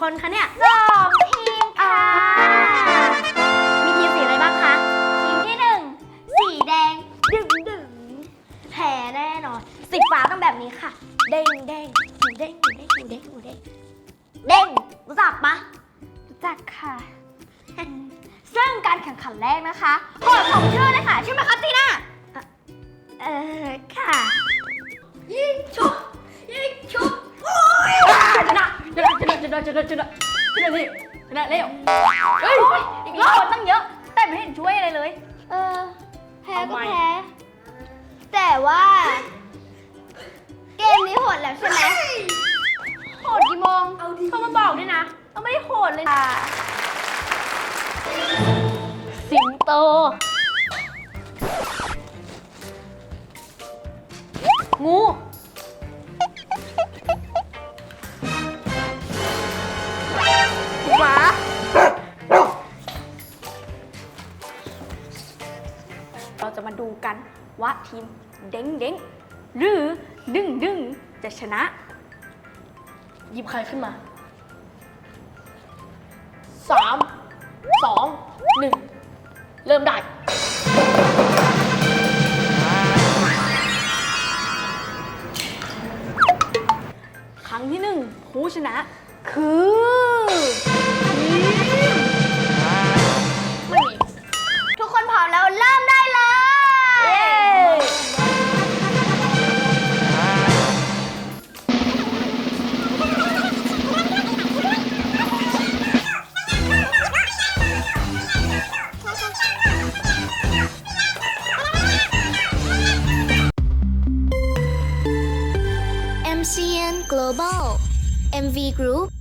สองทีมค่ะ มีทีมสีอะไรบ้างคะ ทีมที่หนึ่งสีแดงดึงดึงแพ้แน่นอน สีฟ้าต้องแบบนี้ค่ะ เด้งเด้งหมูเด้งหมูเด้งหมูเด้งหมูเด้งเด้งรู้จักปะรู้จักค่ะ ซึ่งการแข่งขันแรกนะคะกฎของชื่อเลยค่ะใช่ไหม นะชนะชนะชนะชนะชนะนี่ชนะเร็วเฮ้ยอีกรอบคนตั้งเยอะ แต่ไม่เห็นช่วยอะไรเลย เออ แพ้เอาก็ใหม่แพ้ แต่ว่า เกมนี้โหดแล้วใช่ไหมโหดกี่โมงโทรมาบอกด้วยนะเราไม่ได้โหดเลยค่ะสิงโต เราจะมาดูกันว่าทีมเด้งเด้งหรือดึงดึงจะชนะ หยิบใครขึ้นมาสามสองหนึ่งเริ่มได้ ครั้งที่หนึ่งผู้ชนะคือ Global MV Group